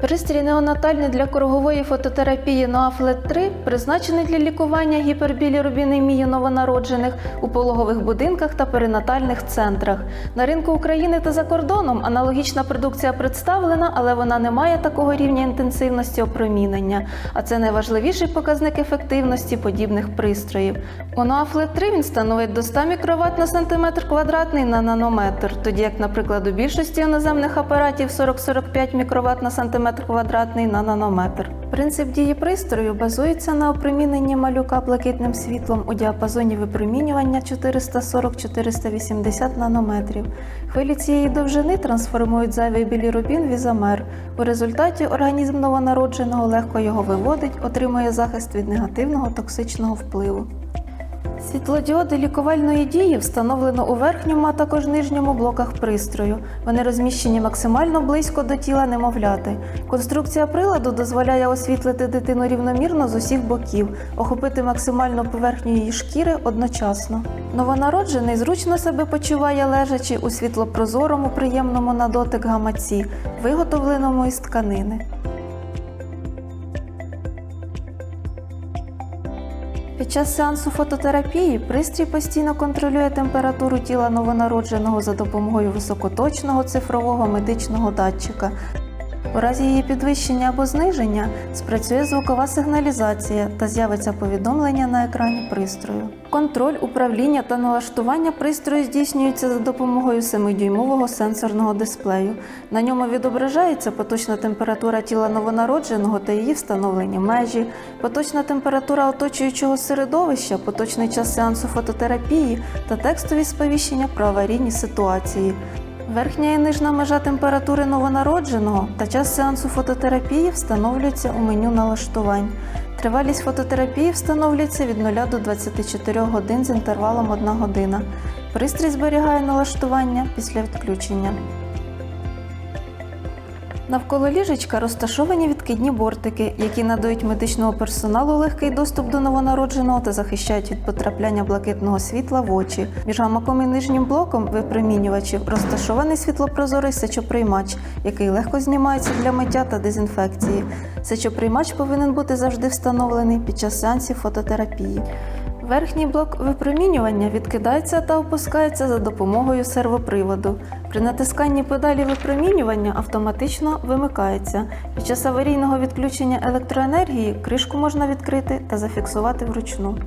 Пристрій неонатальний для кругової фототерапії Ноафлет 3 призначений для лікування гіпербілірубінемії новонароджених у пологових будинках та перинатальних центрах. На ринку України та за кордоном аналогічна продукція представлена, але вона не має такого рівня інтенсивності опромінення. А це найважливіший показник ефективності подібних пристроїв. У Ноафлет 3 він становить до 100 мікроватт на сантиметр квадратний на нанометр, тоді як, наприклад, у більшості іноземних апаратів 40-45 мікроватт на сантиметр квадратний на нанометр. Принцип дії пристрою базується на опроміненні малюка блакитним світлом у діапазоні випромінювання 440-480 нанометрів. Хвилі цієї довжини трансформують зайвий білірубін в ізомер. У результаті організм новонародженого легко його виводить, отримує захист від негативного токсичного впливу. Світлодіоди лікувальної дії встановлено у верхньому, а також нижньому блоках пристрою. Вони розміщені максимально близько до тіла немовляти. Конструкція приладу дозволяє освітлити дитину рівномірно з усіх боків, охопити максимальну поверхню її шкіри одночасно. Новонароджений зручно себе почуває лежачи у світлопрозорому, приємному на дотик гамаці, виготовленому із тканини. Під час сеансу фототерапії пристрій постійно контролює температуру тіла новонародженого за допомогою високоточного цифрового медичного датчика. У разі її підвищення або зниження спрацює звукова сигналізація та з'явиться повідомлення на екрані пристрою. Контроль, управління та налаштування пристрою здійснюється за допомогою 7-дюймового сенсорного дисплею. На ньому відображається поточна температура тіла новонародженого та її встановлені межі, поточна температура оточуючого середовища, поточний час сеансу фототерапії та текстові сповіщення про аварійні ситуації. Верхня і нижна межа температури новонародженого та час сеансу фототерапії встановлюються у меню налаштувань. Тривалість фототерапії встановлюється від 0 до 24 годин з інтервалом 1 година. Пристрій зберігає налаштування після відключення. Навколо ліжечка розташовані відкидні бортики, які надають медичному персоналу легкий доступ до новонародженого та захищають від потрапляння блакитного світла в очі. Між гамаком і нижнім блоком випромінювачів розташований світлопрозорий сечоприймач, який легко знімається для миття та дезінфекції. Сечоприймач повинен бути завжди встановлений під час сеансів фототерапії. Верхній блок випромінювання відкидається та опускається за допомогою сервоприводу. При натисканні педалі випромінювання автоматично вимикається. Під час аварійного відключення електроенергії кришку можна відкрити та зафіксувати вручну.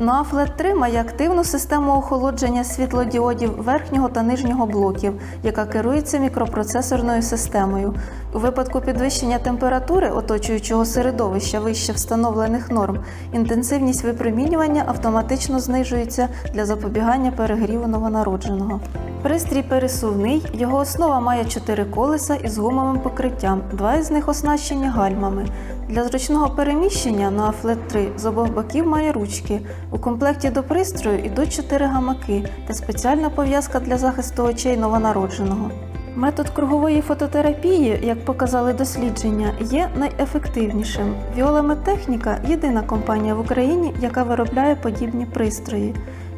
Ноафлет 3 має активну систему охолодження світлодіодів верхнього та нижнього блоків, яка керується мікропроцесорною системою. У випадку підвищення температури оточуючого середовища вище встановлених норм, інтенсивність випромінювання автоматично знижується для запобігання перегріву новонародженого. Пристрій пересувний, його основа має чотири колеса із гумовим покриттям, два із них оснащені гальмами. Для зручного переміщення на Флет 3 з обох боків має ручки. У комплекті до пристрою йдуть чотири гамаки та спеціальна пов'язка для захисту очей новонародженого. Метод кругової фототерапії, як показали дослідження, є найефективнішим. Віоламетехніка єдина компанія в Україні, яка виробляє подібні пристрої.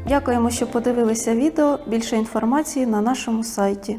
Дякуємо, що подивилися відео. Більше інформації на нашому сайті.